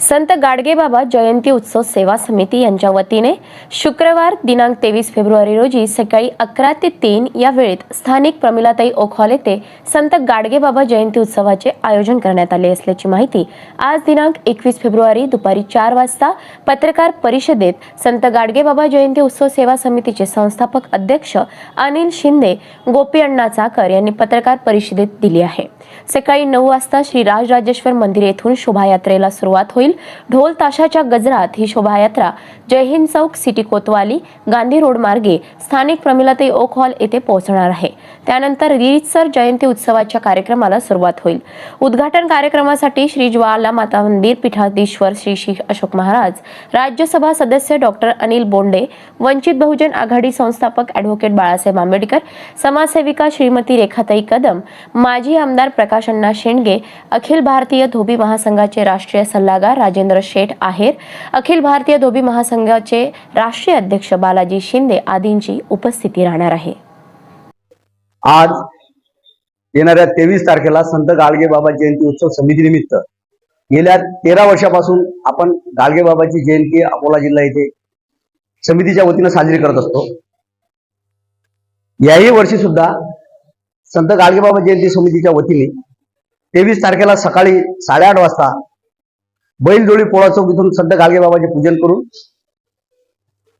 संत गाडगेबाबा जयंती उत्सव सेवा समिती यांच्या वतीने शुक्रवार दिनांक तेवीस फेब्रुवारी रोजी सकाळी अकरा ते तीन या वेळेत स्थानिक प्रमिलाताई ओखॉल येथे संत गाडगेबाबा जयंती उत्सवाचे आयोजन करण्यात आले असल्याची माहिती आज दिनांक एकवीस फेब्रुवारी दुपारी चार वाजता पत्रकार परिषदेत संत गाडगेबाबा जयंती उत्सव सेवा समितीचे संस्थापक अध्यक्ष अनिल शिंदे गोपी अण्णा चाकर यांनी पत्रकार परिषदेत दिली आहे. सकाळी नऊ वाजता श्री राजराजेश्वर मंदिर येथून शोभायात्रेला सुरुवात होईल. ढोल ताशाच्या गजरात ही शोभायात्रा जय हिंद चौक सिटी कोतवाली गांधी रोड मार्गे स्थानिक प्रमिलाताई ओक हॉल येथे पोहोचणार आहे. त्यानंतर रीतसर जयंती उत्सवाच्या कार्यक्रमाला सुरुवात होईल. उद्घाटन कार्यक्रमासाठी श्री ज्वाला माता मंदिर पीठाधीश्वर श्री श्री अशोक महाराज राज्यसभा सदस्य डॉक्टर अनिल बोंडे वंचित बहुजन आघाडी संस्थापक ॲडव्होकेट बाळासाहेब आंबेडकर समाजसेविका श्रीमती रेखाताई कदम माजी आमदार प्रकाश अण्णा शेंडगे अखिल भारतीय धोबी महासंघाचे राष्ट्रीय सल्लागार राजेंद्र शेठ आहेर अखिल भारतीय धोबी महासंघाचे राष्ट्रीय अध्यक्ष बालाजी शिंदे आदींची उपस्थिती राहणार आहे. आज येणाऱ्या तेवीस तारखेला संत गाडगे बाबा जयंती उत्सव समिती निमित्त गेल्या तेरा वर्षापासून आपण गाडगे बाबाची जयंती अकोला जिल्हा येथे समितीच्या वतीनं साजरी करत असतो. याही वर्षी सुद्धा संत गाडगेबाबा जयंती समितीच्या वतीने तेवीस तारखेला सकाळी साडेआठ वाजता बैलजोळी पोळा चौक इथून संत गाडगे बाबाचे पूजन करून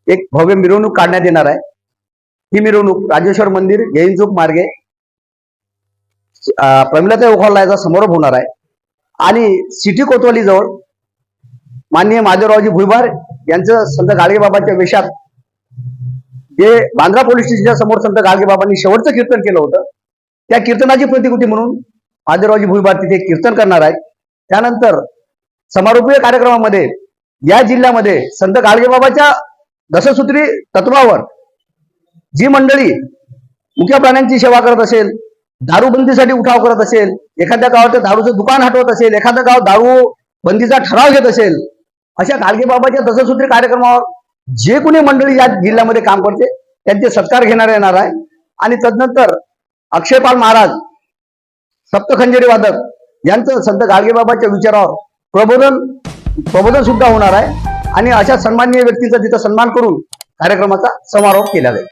एक भव्य मिरवणूक काढण्यात येणार आहे. ही मिरवणूक राजेश्वर मंदिर जैन मार्गे अं, प्रमिलाताई याचा समारोप होणार आहे. आणि सिटी कोतवाली जवळ माननीय माधवरावजी भुईबार यांचं संत गाडगेबाबांच्या वेशात जे बांद्रा पोलीस स्टेशनच्या समोर संत गाडगेबाबांनी शेवटचं कीर्तन केलं होतं. त्या कीर्तनाची प्रतिकृती म्हणून माधवरावजी भुईबार तिथे कीर्तन करणार आहेत. त्यानंतर समारोपीय कार्यक्रमामध्ये या जिल्ह्यामध्ये संत गाडगेबाबाच्या दशसूत्री तत्वावर जी मंडळी मुख्य प्राण्यांची सेवा करत असेल दारूबंदीसाठी उठाव करत असेल एखाद्या गावात दारूचं दुकान हटवत असेल एखादं गाव दारू बंदीचा ठराव घेत असेल अशा गाडगेबाबाच्या दशसूत्री कार्यक्रमावर जे कोणी मंडळी या जिल्ह्यामध्ये काम करते त्यांचे सत्कार घेणार येणार आहे. आणि तदनंतर अक्षयपाल महाराज सप्तखंजरी वादक यांचं संत गाडगेबाबाच्या विचारावर प्रबोधन प्रबोधन सुद्धा होणार आहे. आणि अशा सन्माननीय व्यक्तीचा तिथं सन्मान करून कार्यक्रमाचा समारोप केला जाईल.